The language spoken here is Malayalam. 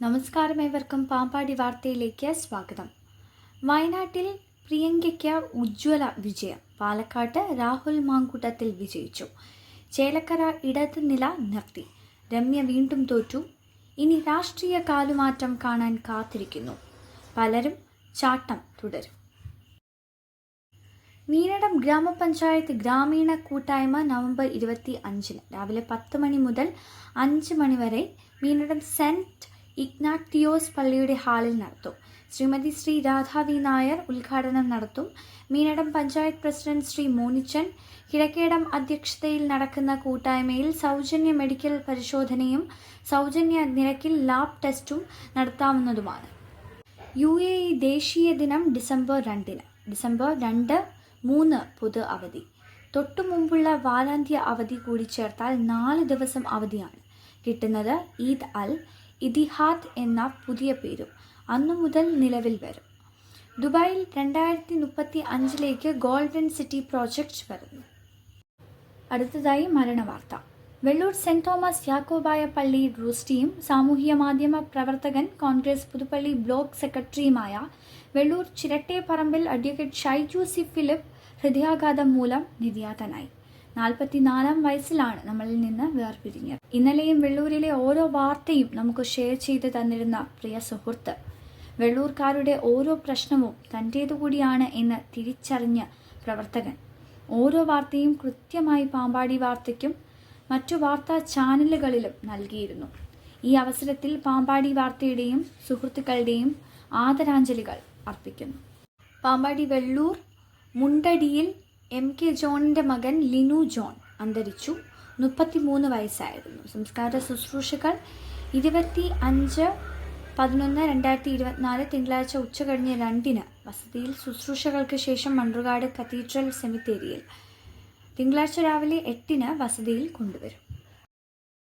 നമസ്കാരം ഏവർക്കും പാമ്പാടി വാർത്തയിലേക്ക് സ്വാഗതം. വയനാട്ടിൽ പ്രിയങ്കയ്ക്ക് ഉജ്ജ്വല വിജയം. പാലക്കാട്ട് രാഹുൽ മാങ്കൂട്ടത്തിൽ വിജയിച്ചു. ചേലക്കര ഇടത് നില നിർത്തി. രമ്യ വീണ്ടും തോറ്റു. ഇനി രാഷ്ട്രീയ കാലുമാറ്റം കാണാൻ കാത്തിരിക്കുന്നു. പലരും ചാട്ടം തുടരും. മീനടം ഗ്രാമപഞ്ചായത്ത് ഗ്രാമീണ കൂട്ടായ്മ നവംബർ ഇരുപത്തി അഞ്ചിന് രാവിലെ പത്ത് മണി മുതൽ അഞ്ച് മണി വരെ മീനടം സെന്റ് ഇഗ്നാക്ടിയോസ് പള്ളിയുടെ ഹാളിൽ നടത്തും. ശ്രീമതി ശ്രീ രാധാ വി നായർ ഉദ്ഘാടനം നടത്തും. മീനടം പഞ്ചായത്ത് പ്രസിഡന്റ് ശ്രീ മോനിച്ചൻ കിഴക്കേടം അധ്യക്ഷതയിൽ നടക്കുന്ന കൂട്ടായ്മയിൽ സൗജന്യ മെഡിക്കൽ പരിശോധനയും സൗജന്യ നിരക്കിൽ ലാബ് ടെസ്റ്റും നടത്താവുന്നതുമാണ്. യു എ ഇ ദേശീയ ദിനം ഡിസംബർ രണ്ടിന്. ഡിസംബർ രണ്ട് മൂന്ന് പൊതു അവധി. തൊട്ടു മുമ്പുള്ള വാരാന്ത്യ അവധി കൂടി ചേർത്താൽ നാല് ദിവസം അവധിയാണ്. കിട്ടുന്നത് ഈദ് അൽ ഇതിഹാദ് എന്ന പുതിയ പേരും അന്നു മുതൽ നിലവിൽ വരും. ദുബായിൽ രണ്ടായിരത്തി മുപ്പത്തി അഞ്ചിലേക്ക് ഗോൾഡൻ സിറ്റി പ്രോജക്റ്റ് വരുന്നു. അടുത്തതായി മരണവാർത്ത. വെള്ളൂർ സെന്റ് തോമസ് യാക്കോബായ പള്ളി റൂസ്റ്റിയും സാമൂഹ്യ മാധ്യമ പ്രവർത്തകൻ കോൺഗ്രസ് പുതുപ്പള്ളി ബ്ലോക്ക് സെക്രട്ടറിയുമായ Vellur Chirattepparambil advocate Shaiju C Philip ഹൃദയാഘാതം മൂലം നിര്യാതനായി. നാൽപ്പത്തിനാലാം വയസ്സിലാണ് നമ്മളിൽ നിന്ന് വേർപിരിഞ്ഞത്. ഇന്നലെയും വെള്ളൂരിലെ ഓരോ വാർത്തയും നമുക്ക് ഷെയർ ചെയ്ത് തന്നിരുന്ന പ്രിയ സുഹൃത്ത് വെള്ളൂർക്കാരുടെ ഓരോ പ്രശ്നവും തന്റേതുകൂടിയാണ് എന്ന് തിരിച്ചറിഞ്ഞ പ്രവർത്തകൻ. ഓരോ വാർത്തയും കൃത്യമായി പാമ്പാടി വാർത്തയ്ക്കും മറ്റു വാർത്താ ചാനലുകളിലും നൽകിയിരുന്നു. ഈ അവസരത്തിൽ പാമ്പാടി വാർത്തയുടെയും സുഹൃത്തുക്കളുടെയും ആദരാഞ്ജലികൾ അർപ്പിക്കുന്നു. പാമ്പാടി വെള്ളൂർ മുണ്ടടിയിൽ എം കെ ജോണിന്റെ മകൻ ലിനു ജോൺ അന്തരിച്ചു. മുപ്പത്തിമൂന്ന് വയസ്സായിരുന്നു. സംസ്കാര ശുശ്രൂഷകൾ ഇരുപത്തി അഞ്ച് പതിനൊന്ന് രണ്ടായിരത്തി ഇരുപത്തിനാല് തിങ്കളാഴ്ച ഉച്ചകഴിഞ്ഞ് രണ്ടിന് വസതിയിൽ ശുശ്രൂഷകൾക്ക് ശേഷം മൺറുകാട് കത്തീഡ്രൽ സെമിത്തേരിയിൽ തിങ്കളാഴ്ച രാവിലെ എട്ടിന് വസതിയിൽ കൊണ്ടുവരും.